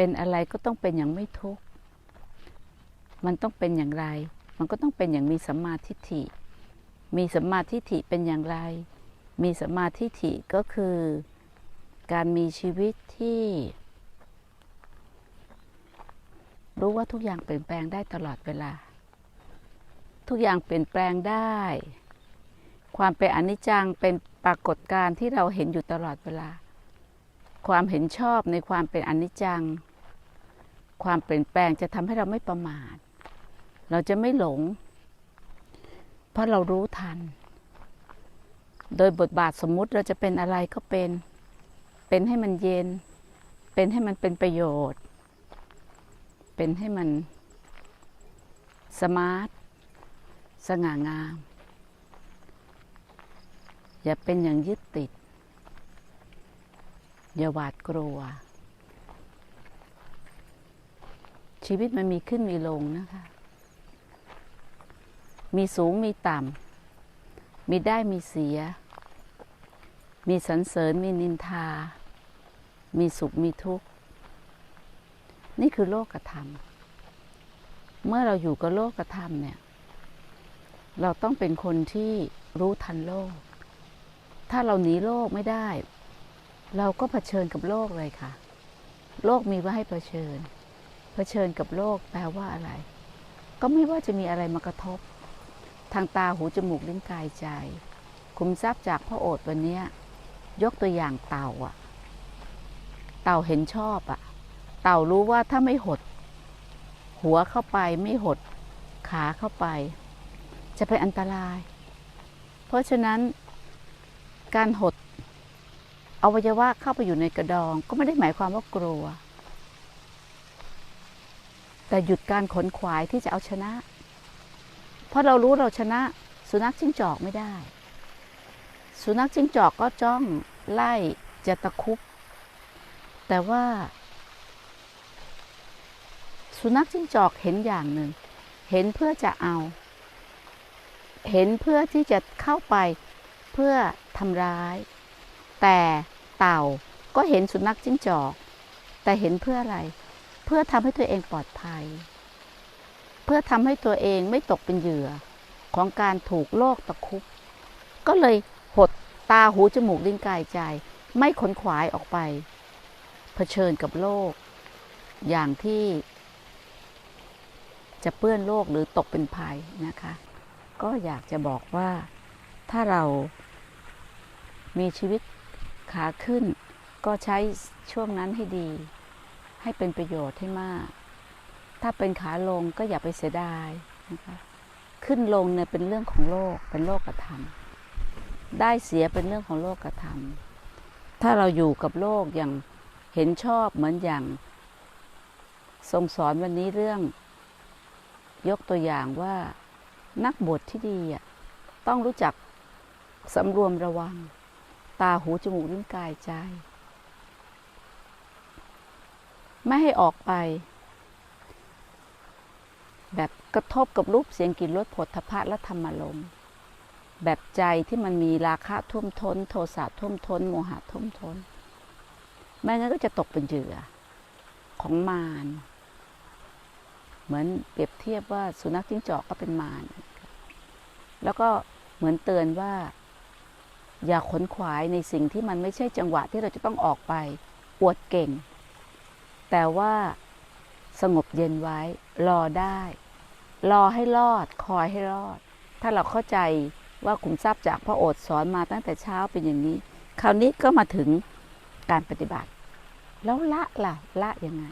เป็นอะไรก็ต้องเป็นอย่างไม่ทุกข์ มันต้องเป็นอย่างไร มันก็ต้องเป็นอย่างมีสัมมาทิฏฐิ มีสัมมาทิฏฐิเป็นอย่างไร มีสัมมาทิฏฐิก็คือการมีชีวิตที่ รู้ว่าทุกอย่างเปลี่ยนแปลงได้ตลอดเวลา ทุกอย่างเปลี่ยนแปลงได้ ความเป็นอนิจจังเป็นปรากฏการณ์ที่เราเห็นอยู่ตลอดเวลา ความเห็นชอบในความเป็นอนิจจัง ความเปลี่ยนแปลงจะทำให้เราไม่ประมาท เราจะไม่หลง เพราะเรารู้ทัน โดยบทบาทสมมุติเราจะเป็นอะไรก็เป็น เป็นให้มันเย็น เป็นให้มันเป็นประโยชน์ เป็นให้มันสมาร์ท สง่างาม อย่าเป็นอย่างยึดติด อย่าหวาดกลัว ชีวิตมันมีขึ้นมีลงนะคะ มีสูงมีต่ำ มีได้มีเสีย มีสรรเสริญมีนินทา มีสุขมีทุกข์ นี่คือโลกธรรม เมื่อเราอยู่กับโลกธรรมเนี่ย เราต้องเป็นคนที่รู้ทันโลก ถ้าเราหนีโลกไม่ได้ เราก็เผชิญกับโลกเลยค่ะ โลกมีไว้ให้เผชิญ ผชิญกับโลกแปลว่าอะไร ก็ไม่ว่าจะมีอะไรมากระทบ ทางตาหูจมูกลิ้นกายใจ คุมทรัพย์จากพระโอษฐ์วันนี้ยยกตัวอย่างเต่าอะเต่าเห็นชอบอะเต่ารู้ว่าถ้าไม่หด หัวเข้าไปไม่หด ขาเข้าไป จะเป็นอันตราย เพราะฉะนั้นการหดอวัยวะเข้าไปอยู่ในกระดอง ก็ไม่ได้หมายความว่ากลัว แต่หยุดการขนขวายที่จะเอาชนะ เพราะเรารู้เราชนะสุนัขจิ้งจอกไม่ได้ สุนัขจิ้งจอกก็จ้องไล่จะตะคุบ แต่ว่า สุนัขจิ้งจอกเห็นอย่างหนึ่ง เห็นเพื่อจะเอา เห็นเพื่อที่จะเข้าไปเพื่อทำร้าย แต่เต่าก็เห็นสุนัขจิ้งจอก แต่เห็นเพื่ออะไร เพื่อทำให้ตัวเองปลอดภัย เพื่อทำให้ตัวเองไม่ตกเป็นเหยื่อของการถูกโลกตะคุบก็เลยหดตาหูจมูกลิ้นกายใจ ไม่ขนขวายออกไป เผชิญกับโลกอย่างที่ จะเปื้อนโลกหรือตกเป็นภัยนะคะ ก็อยากจะบอกว่าถ้าเรามีชีวิตขาขึ้น ก็ใช้ช่วงนั้นให้ดี ให้เป็นประโยชน์ให้มาก ถ้าเป็นขาลงก็อย่าไปเสียดายนะคะขึ้นลงเนี่ยเป็นเรื่องของโลกเป็นโลกธรรมได้เสียเป็นเรื่องของโลกธรรมถ้าเราอยู่กับโลกอย่างเห็นชอบเหมือนอย่าง ทรงสอนวันนี้เรื่อง ยกตัวอย่างว่านักบวชที่ดีอะต้องรู้จักสำรวมระวัง ตาหูจมูกลิ้นกายใจ ไม่ให้ออกไป แบบกระทบกับรูปเสียงกลิ่นรสผลทพะและธรรมลมแบบใจที่มันมีราคะท่วมท้น โทสะท่วมท้น โมหะท่วมท้น ไม่งั้นก็จะตกเป็นเหยื่อของมารเหมือนเปรียบเทียบว่าสุนัขจิ้งจอกก็เป็นมารแล้วก็เหมือนเตือนว่า อย่าขนขวายในสิ่งที่มันไม่ใช่จังหวะที่เราจะต้องออกไป อวดเก่ง แต่ว่าสงบเย็นไว้ รอได้ รอให้รอด คอยให้รอด ถ้าเราเข้าใจว่าขุมทรัพย์จากพระโอษฐ์สอนมาตั้งแต่เช้าเป็นอย่างนี้ คราวนี้ก็มาถึงการปฏิบัติ แล้วละล่ะ ละยังไง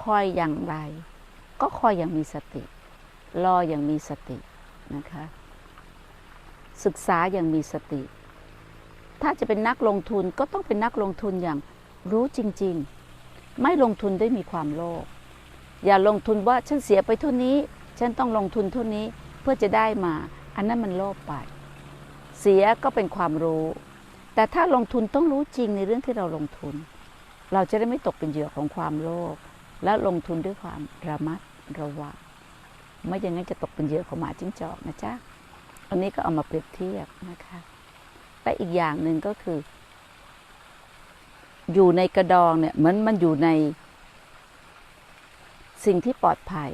คอยอย่างไร ก็คอยอย่างมีสติ รออย่างมีสตินะคะ ศึกษาอย่างมีสติ ถ้าจะเป็นนักลงทุนก็ต้องเป็นนักลงทุนอย่างรู้จริง ๆ ไม่ลงทุนได้มีความโลภอย่าลงทุนว่าฉันเสียไปเท่านี้ ฉันต้องลงทุนเท่านี้เพื่อจะได้มา อันนั้นมันโลภไป เสียก็เป็นความรู้ แต่ถ้าลงทุนต้องรู้จริงในเรื่องที่เราลงทุน เราจะได้ไม่ตกเป็นเหยื่อของความโลภและลงทุนด้วยความระมัดระวังไม่อย่างนั้นจะตกเป็นเหยื่อของหมาจิ้งจอกนะจ๊ะอันนี้ก็เอามาเปรียบเทียบนะคะและอีกอย่างหนึ่งก็คือ อยู่ในกระดองเนี่ยเหมือนมันอยู่ใน สิ่งที่ปลอดภัย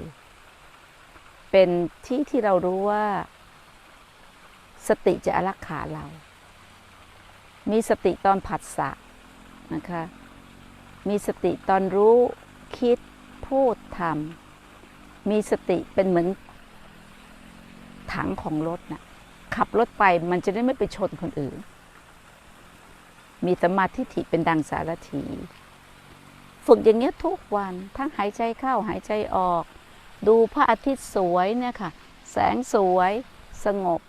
เป็นที่ที่เรารู้ว่า สติจะอารักขาเรา มีสติตอนผัสสะนะคะ มีสติตอนรู้คิดพูดทำมีสติเป็นเหมือน ถังของรถนะ่ะขับรถไปมันจะได้ไม่ไปชนคนอื่น มีสมาธิฐิเป็นดังสารถีฝึกอย่างเงี้ยทุกวันทั้งหายใจเข้าหายใจออก ดูพระอาทิตย์สวยเนี่ยค่ะ แสงสวย สงบ